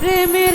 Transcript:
প্রেমে